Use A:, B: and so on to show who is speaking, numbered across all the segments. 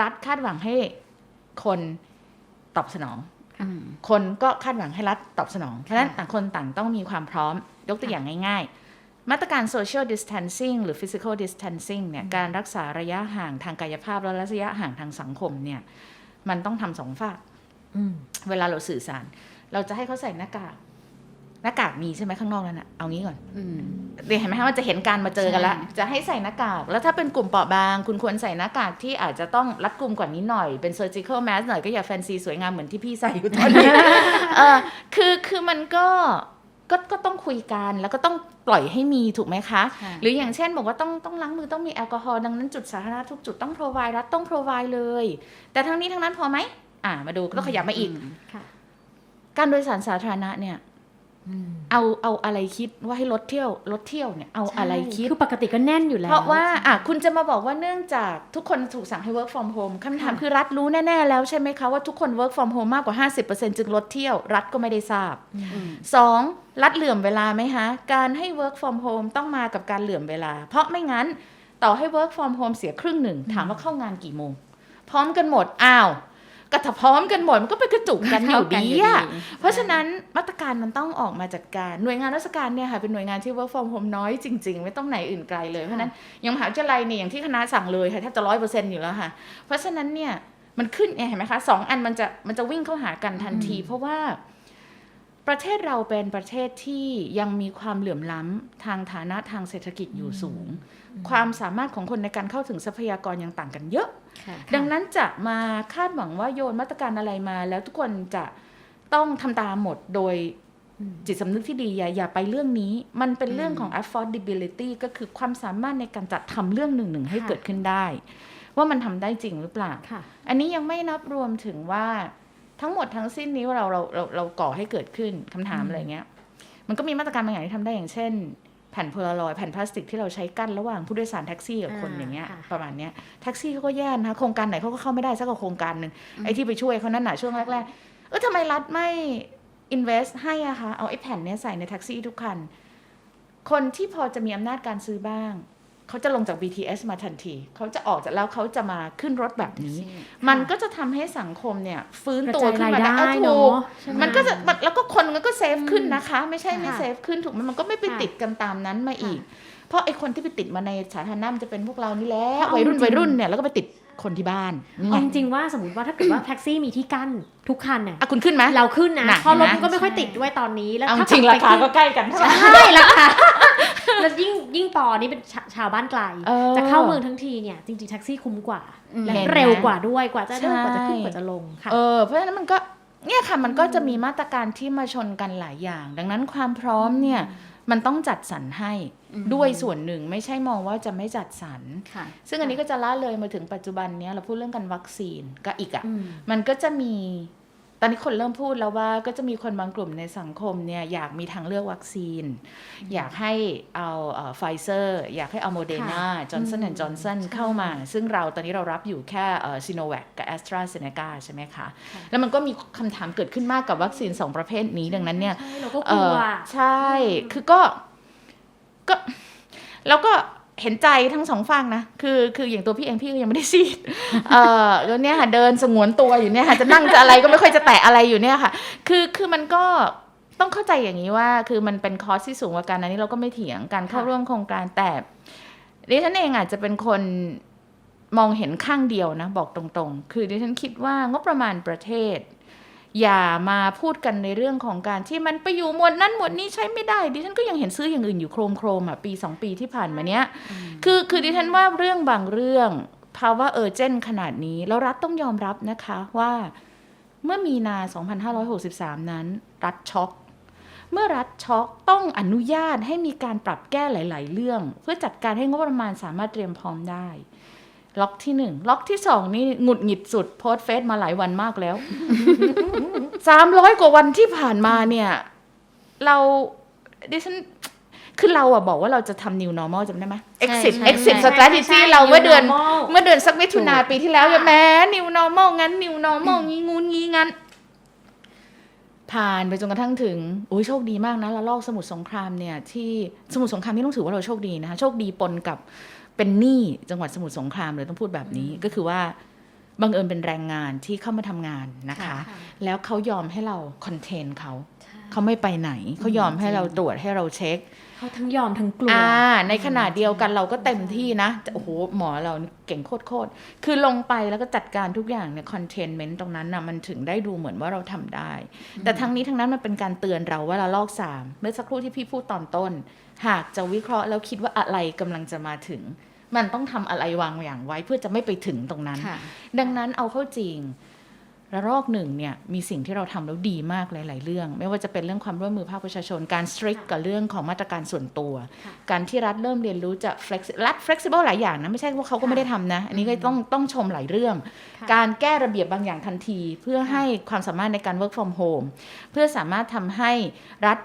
A: รัฐคาดหวังให้คนตอบสนอง
B: อืม
A: คนก็คาดหวังให้รัฐตอบสนอง เพราะฉะนั้น
B: ค่ะ
A: ต่างคนต่างต้องมีความพร้อม ยกตัวอย่างง่ายๆ มาตรการ social distancing หรือ physical distancing เนี่ย การรักษาระยะห่างทางกายภาพและระยะห่างทางสังคมเนี่ย มันต้องทำสองฝาก
B: อืม
A: เวลาเราสื่อสาร เราจะให้เขาใส่หน้ากาก หน้ากากมีใช่ไหมข้างนอกนั่นนะเอางี้ก่อน
B: อืม
A: เดี๋ยวเห็นไหมคะว่าจะเห็นการมาเจอกันละ
B: ใช่
A: จะให้ใส่หน้ากาก แล้วถ้าเป็นกลุ่มเปราะบาง คุณควรใส่หน้ากากที่อาจจะต้องรัดกลุ่มกว่านี้หน่อยเป็น surgical mask หน่อยก็อย่าแฟนซีสวยงามเหมือนที่พี่ใส่อยู่ตอนนี้เออคือคือมันก็ก็ก็ต้องคุยกันแล้วก็ต้องปล่อยให้มีถูกไหมคะ
B: ค่ะ
A: หรืออย่างเช่นบอกว่าต้องต้องล้างมือต้องมีแอลกอฮอล์ดังนั้นจุดสาธารณะทุกจุดต้อง provide รัฐต้อง provide เลย แต่ทั้งนี้ทั้งนั้นพอไหมอ่ามาดูก็ต้องขยับมาอีก
B: ค่ะ
A: การโดยสารสาธารณะเนี่ย
B: อืม
A: เอาเอาอะไรคิดว่าให้รถเที่ยวรถเที่ยวเนี่ยเอาอะไรคิด
B: คือปกติก็แน่นอยู่แล้ว
A: เพราะว่าอะคุณจะมาบอกว่าเนื่องจากทุกคนถูกสั่งให้ work from home คำถามคือรัฐรู้แน่ ๆ แล้วใช่ไหมคะว่าทุกคน work from home มากกว่า 50%จึงลดเที่ยว รัฐก็ไม่ได้ทราบ
B: อืม
A: สองรัฐเหลื่อมเวลาไหมคะ การให้ work from home ต้องมากับการเหลื่อมเวลา เพราะไม่งั้นต่อให้ work from home เสียครึ่งหนึ่งถามว่าเข้างานกี่โมง พร้อมกันหมดอ้าว ก็ถ้าพร้อมกันหมดมันก็ไปกระจุกกันอยู่ดีอะเพราะฉะนั้นมาตรการมันต้องออกมาจัดการหน่วยงานราชการเนี่ยค่ะเป็นหน่วยงานที่ work from home น้อยจริง ๆ ไม่ต้องไหนอื่นไกลเลยเพราะฉะนั้นอย่างมหาวิทยาลัยเนี่ยอย่างที่คณะสั่งเลยค่ะแทบจะร้อยเปอร์เซ็นต์อยู่แล้วค่ะ เพราะฉะนั้นเนี่ยมันขึ้นเนี่ยเห็นไหมคะสองอันมันจะมันจะวิ่งเข้าหากันทันที เพราะว่า ประเทศเราเป็นประเทศที่ยังมีความเหลื่อมล้ำทางฐานะทางเศรษฐกิจอยู่สูง ความสามารถของคนในการเข้าถึงทรัพยากรยังต่างกันเยอะ
B: ค่ะ
A: ดังนั้นจะมาคาดหวังว่าโยนมาตรการอะไรมา แล้วทุกคนจะต้องทำตามหมดโดย
B: อืม
A: จิตสำนึกที่ดีอย่าอย่าไปเรื่องนี้ มันเป็นเรื่องของ affordability ก็คือความสามารถในการจัดทำเรื่องหนึ่งหนึ่งให้
B: ค่ะ
A: เกิดขึ้นได้ ว่ามันทำได้จริงหรือเปล่า
B: ค่ะ
A: อันนี้ยังไม่นับรวมถึงว่า ทั้งหมดทั้งสิ้นนี้ว่าเราเราเราเราก่อให้เกิดขึ้นคำถาม
B: อืม
A: อะไรเงี้ย มันก็มีมาตรการบางอย่างที่ทำได้อย่างเช่น แผ่นโพลารอยด์แผ่นพลาสติกที่เราใช้กั้นระหว่างผู้โดยสารแท็กซี่กับคนอย่างเงี้ยประมาณเนี้ยแท็กซี่เขาก็แย่นะคะโครงการไหนเขาก็เข้าไม่ได้สักโครงการหนึ่งไอ้ที่ไปช่วยเขานั่นน่ะช่วงแรกๆเออทำไมรัฐไม่ invest ให้อะคะเอาไอ้แผ่นเนี้ยใส่ในแท็กซี่ทุกคันคนที่พอจะมีอำนาจการซื้อบ้าง เขาจะลงจาก BTS มาทันที เขาจะออกจากแล้วเขาจะมาขึ้นรถแบบนี้ มันก็จะทำให้สังคมเนี่ย ฟื้น
B: กระ
A: ตัว
B: จาย
A: ขึ้น
B: ราย
A: มา
B: ได้
A: ได้เอา
B: เน
A: ถู
B: อะ
A: ก
B: ใช่ไห
A: มันก็จะมันแล้วก็คนมันก็เซฟขึ้น
B: อืม
A: นะคะ ไม่ใช่ไม่
B: ค่ะ
A: เซฟขึ้นถูกไหมมันก็ไม่ไป
B: ค่ะ
A: ติดกันตามนั้นมาอีก
B: ค่ะ
A: เพราะไอ้คนที่ไปติดมาในสาธารณะมันจะเป็นพวกเรานี่แหละ
B: เพราะ
A: วัยรุ่น
B: เอาจริง
A: วัยรุ่นเนี่ยแล้วก็ไปติดคนที่บ้านนี่ไง
B: เอาจริงๆว่าสมมติว่าถ้าเกิดว่าแท็กซี่มีที่กั้นทุกคันน่ะ
A: อะคุณขึ้นไหม
B: เราขึ้นนะ
A: หนัก
B: เพราะรถ
A: นะ
B: มันก็ไม่ค่อยติดด้วยตอนนี้แล้ว
A: เอาจ
B: ถ้า
A: ริง
B: แบบ
A: ราคา
B: ไป
A: ก็ใกล้กันใช่ไหม
B: ใช่ราคา แล้วยิ่งยิ่งปอนี่เป็นชาชาวบ้านไกล
A: เออ
B: จะเข้าเมืองทั้งทีเนี่ยจริงๆแท็กซี่คุ้มกว่า
A: อืม
B: และ
A: เห็นไหม
B: เร็วกว่าด้วยกว่าจะเดิน
A: ใช่
B: กว่าจะขึ้นกว่าจะลงค่ะ
A: เออเพราะฉะนั้นมันก็เนี่ยค่ะมันก็จะมีมาตรการที่มาชนกันหลายอย่าง ดังนั้นความพร้อมเนี่ยมันต้องจัดสรรให้
B: อืม
A: ด้วยส่วนหนึ่งไม่ใช่มองว่าจะไม่จัดสรร
B: ค่ะ
A: ซึ่งอันนี้ก็จะละเลยมาถึงปัจจุบันเนี้ยเราพูดเรื่องกันวัคซีนก็อีกอะ
B: อืม
A: มันก็จะมี ตอนนี้คนเริ่มพูดแล้วว่าก็จะมีคนบางกลุ่มในสังคมเนี่ยอยากมีทางเลือกวัคซีน อยากให้เอาไฟเซอร์อยากให้เอาโมเดอร์นาจอร์นสันแอนด์จอร์นสันเข้ามา ซึ่งเราตอนนี้เรารับอยู่แค่ซีโนแวคกับแอสตราเซเนกาใช่ไหมคะ แล้วมันก็มีคำถามเกิดขึ้นมากกับวัคซีนสองประเภทนี้ดังนั้นเนี่ย
B: ใช่เราก็ก
A: เอ
B: ลัว
A: อใช่คือก็ก็แล้วก็ เห็นใจทั้งสองฝั่งนะคือคืออย่างตัวพี่เองพี่ก็ยังไม่ได้ซีดเออแล้วเนี่ยค่ะเดินสงวนตัวอยู่เนี่ยค่ะจะนั่งจะอะไรก็ไม่ค่อยจะแตะอะไรอยู่เนี่ยค่ะ คือคือมันก็ต้องเข้าใจอย่างนี้ว่า คือมันเป็นคอสที่สูงกว่ากันอันนี้เราก็ไม่เถียงการเข้า
B: ค่ะ
A: ร่วมโครงการแต่ดิฉันเองอาจจะเป็นคนมองเห็นข้างเดียวนะ บอกตรงๆ คือดิฉันคิดว่างบประมาณประเทศ อย่ามาพูดกันในเรื่องของการที่มันไปอยู่หมวดนั้นหมวดนี้ใช้ไม่ได้ ดิฉันก็ยังเห็นซื้ออย่างอื่นอยู่โครมโครมๆอะปีสองปีที่ผ่านมาเนี้ยคือคือดิฉันว่าเรื่องบางเรื่องภาวะเออเจนขนาดนี้ แล้วรัฐต้องยอมรับนะคะว่าเมื่อมีนา 2563 นั้น รัฐช็อก เมื่อรัฐช็อกต้องอนุญาตให้มีการปรับแก้หลาย ๆ เรื่อง เพื่อจัดการให้งบประมาณสามารถเตรียมพร้อมได้ ล็อกที่หนึ่งล็อกที่สองนี่หงุดหงิดสุดโพสต์เฟซมาหลายวันมากแล้วสามร้อยกว่าวันที่ผ่านมาเนี่ย เราดิฉันคือเราอะบอกว่าเราจะทำ new normal จำได้ไหม exit
B: ใช่
A: exit
B: ใช่
A: strategy
B: ใช่
A: เราเมื่อเดือน
B: New normal
A: เมื่อเดือนสักมิถุนา
B: ถูก
A: ปีที่แล้ว
B: ค่ะ
A: แม้ new normal งั้น new normal งี้งูนงี้งั้น ผ่านไปจนกระทั่งถึงโอ้ยโชคดีมากนะละลอกสมุทรสงครามเนี่ยที่สมุทรสงครามนี่ต้องถือว่าเราโชคดีนะคะโชคดีปนกับ เป็นหนี้จังหวัดสมุทรสงครามเลยต้องพูดแบบนี้ก็คือว่าบังเอิญเป็นแรงงานที่เข้ามาทำงานนะคะ
C: ค่ะ
A: แล้วเขายอมให้เราคอนเทนเขา
B: ใช่
A: เขาไม่ไปไหน เขายอมให้เราตรวจให้เราเช็ค
B: เขาทั้งยอมทั้งกลัว
A: อ่าในขณะเดียวกันเราก็เต็มที่นะแต่โอ้โหหมอเรานี่เก่งโคตรๆคือลงไปแล้วก็จัดการทุกอย่างเนี่ยคอนเทนเมนต์ตรงนั้นนะมันถึงได้ดูเหมือนว่าเราทำได้ แต่ทั้งนี้ทั้งนั้นมันเป็นการเตือนเราว่าเราลอกสามเมื่อสักครู่ที่พี่พูดตอนต้น หากจะวิเคราะห์แล้วคิดว่าอะไรกำลังจะมาถึง มันต้องทำอะไรวางอย่างไว้เพื่อจะไม่ไปถึงตรงนั้น
C: ค่ะ
A: ดังนั้นเอาเข้าจริง ระลอกหนึ่งเนี่ยมีสิ่งที่เราทำแล้วดีมากหลาย ๆ เรื่อง ไม่ว่าจะเป็นเรื่องความร่วมมือภาคประชาชน การสตริกกับเรื่องของมาตรการส่วนตัว
B: ค่ะ
A: การที่รัฐเริ่มเรียนรู้จะ flex- รัฐ flexible หลายอย่างนะ ไม่ใช่ว่าเขาก็ไม่ได้ทำนะ อันนี้ก็ต้องต้องชมหลายเรื่อง
B: ค่ะ
A: การแก้ระเบียบบางอย่างทันที เพื่อให้ความสามารถในการ work from home เพื่อสามารถทำให้รัฐ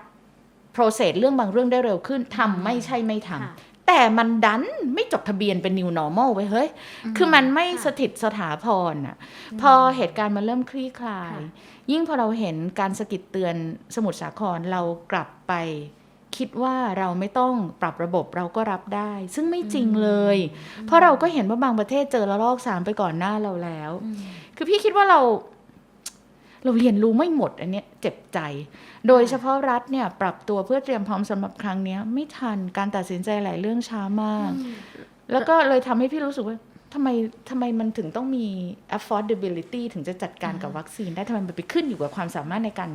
A: process เรื่องบางเรื่องได้เร็วขึ้นทำไม่ใช่ไม่ทำ
B: ค่ะ
A: แต่มันดันไม่จดทะเบียนเป็น new normal ไว้ยเฮ้ย คือมันไม่
B: ค่ะ
A: สถิตสถาพรอะ พอเหตุการณ์มันเริ่มคลี่คลาย
B: ค่ะ
A: ยิ่งพอเราเห็นการสะกิดเตือนสมุทรสาครเรากลับไป คิดว่าเราไม่ต้องปรับระบบเราก็รับได้ ซึ่งไม่จริงเลย เพราะเราก็เห็นว่าบางประเทศเจอระลอกสามไปก่อนหน้าเราแล้ว
B: อืม
A: คือพี่คิดว่าเรา เราเรียนรู้ไม่หมดอันเนี้ยเจ็บใจ โดยเฉพาะรัฐเนี่ยปรับตัวเพื่อเตรียมพร้อมสำหรับครั้งเนี้ยไม่ทันการตัดสินใจหลายเรื่องช้ามาก แล้วก็เลยทำให้พี่รู้สึกว่าทำไมทำไมมันถึงต้องมี affordability ถึงจะจัดการกับวัคซีนได้ทำไมมันไปขึ้นอยู่กับความสามารถในการ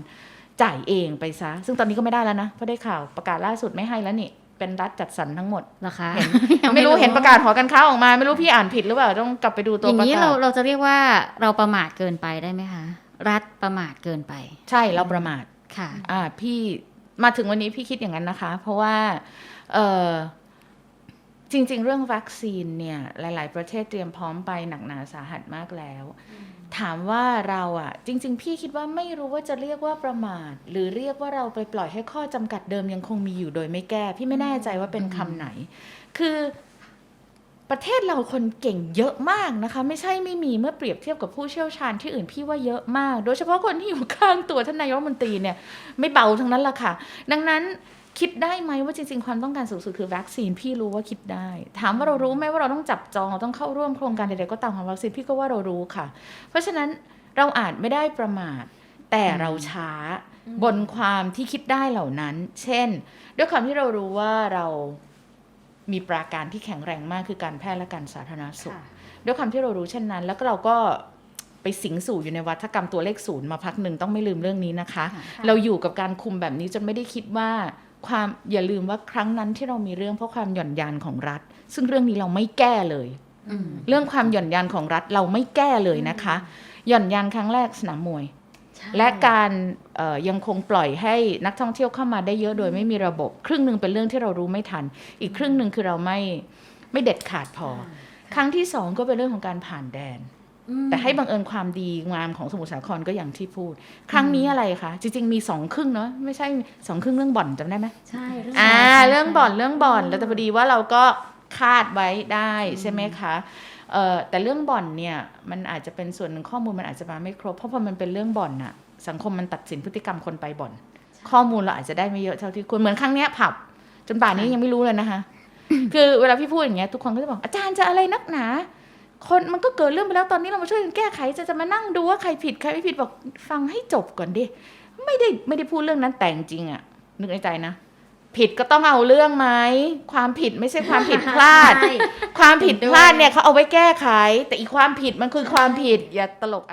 A: จ่ายเองไปซะ ซึ่งตอนนี้ก็ไม่ได้แล้วนะ เพราะได้ข่าวประกาศล่าสุดไม่ให้แล้วนี่ เป็นรัฐจัดสรรทั้งหมด
C: เหรอคะ
A: เห็น
C: ยัง
A: ไม่รู้เห็นประกาศหอการค้าออกมา ไม่รู้พี่อ่านผิดหรือเปล่า ต้องกลับไปดูตัว
C: อย่าง
A: ประ
C: นี้
A: กา
C: เรา
A: ศ
C: เราจะเรียกว่าเราประมาทเกินไปได้ไหมคะ รัฐประมาทเกินไป
A: ใช่เราประมาท
C: ค่ะ
A: อ่าพี่มาถึงวันนี้พี่คิดอย่างนั้นนะคะ เพราะว่าเออจริง ๆ เรื่องวัคซีนเนี่ย หลาย ๆ ประเทศเตรียมพร้อมไปหนักหนาสาหัสมากแล้ว ถามว่าเราอะ่ะจริง ๆ พี่คิดว่าไม่รู้ว่าจะเรียกว่าประมาท หรือเรียกว่าเราไปปล่อยให้ข้อจำกัดเดิมยังคงมีอยู่โดยไม่แก้ พี่ไม่แน่ใจว่าเป็นคำไหน คือ ประเทศเราคนเก่งเยอะมากนะคะ ไม่ใช่ไม่มีเมื่อเปรียบเทียบกับผู้เชี่ยวชาญที่อื่นพี่ว่าเยอะมาก โดยเฉพาะคนที่อยู่ข้างตัวท่านนายกรัฐมนตรีเนี่ยไม่เบาทั้งนั้นละค่ะ ดังนั้นคิดได้ไหมว่าจริงๆ ความต้องการสูงสุดคือวัคซีนพี่รู้ว่าคิดได้ ถามว่าเรารู้ไหมว่าเราต้องจับจองเราต้องเข้าร่วมโครงการใดๆก็ตามของวัคซีนพี่ก็ว่าเรารู้ค่ะ เพราะฉะนั้นเราอาจไม่ได้ประมาท แต่เราช้าบนความที่คิดได้เหล่านั้น เช่น ด้วยความที่เรารู้ว่าเรา มีปราการที่แข็งแรงมากคือการแพทย์และการสาธารณสุข
B: ค่ะ
A: ด้วยความที่เรารู้เช่นนั้น แล้วก็เราก็ไปสิงสู่อยู่ในวัฒกรรมตัวเลขศูนย์มาพักหนึ่งต้องไม่ลืมเรื่องนี้นะคะ
C: ค่ะ
A: เราอยู่กับการคุมแบบนี้จนไม่ได้คิดว่าความอย่าลืมว่าครั้งนั้นที่เรามีเรื่องเพราะความหย่อนยานของรัฐ ซึ่งเรื่องนี้เราไม่แก้เลย
C: อืม
A: เรื่องความหย่อนยานของรัฐเราไม่แก้เลยนะคะ หย่อนยานครั้งแรกสนามมวย
B: ใช่
A: และการเอ่อยังคงปล่อยให้นักท่องเที่ยวเข้ามาได้เยอะโดยไม่มีระบบ ครึ่งหนึ่งเป็นเรื่องที่เรารู้ไม่ทัน อีกครึ่งหนึ่งคือเราไม่ไม่เด็ดขาดพอ ครั้งที่สองก็เป็นเรื่องของการผ่านแดน
B: อืม
A: แต่ให้บังเอิญความดีงามของสมุทรสาครก็อย่างที่พูด ครั้งนี้อะไรคะจริง ๆ มีสองครึ่งเนาะไม่ใช่สองครึ่งเรื่องบ่อนจำได้ไหม
B: ใช่ เรื่อง
A: อ่า
B: ใช่
A: เรื่องบ่อน
B: ใช่
A: เรื่องบ่อนแล้วแต่พอดีว่าเราก็ คาดไว้ได้ใช่ไหมคะเอ่อแต่เรื่องบ่อนเนี่ยมันอาจจะเป็นส่วนหนึ่งข้อมูลมันอาจจะมาไม่ครบ เพราะพอมันเป็นเรื่องบ่อนน่ะสังคมมันตัดสินพฤติกรรมคนไปบ่อน ข้อมูลเราอาจจะได้ไม่เยอะเท่าที่ควรเหมือนครั้งเนี้ยผับ จนป่านนี้ยังไม่รู้เลยนะคะ คือเวลาพี่พูดอย่างเงี้ยทุกคนก็จะบอกอาจารย์จะอะไรนักหนา คนมันก็เกิดเรื่องไปแล้วตอนนี้เรามาช่วยกันแก้ไขจะจะมานั่งดูว่าใครผิดใครไม่ผิดบอกฟังให้จบก่อนดิไม่ได้ไม่ได้พูดเรื่องนั้นแต่จริงๆอะนึกในใจนะ ผิดก็ต้องเอาเรื่องไหมความผิดไม่ใช่ความผิดพลาด
B: ใช่
A: ความผิดพลาดเนี่ยเขาเอาไว้แก้ไข แต่อีกความผิดมันคือความผิดอย่าตลก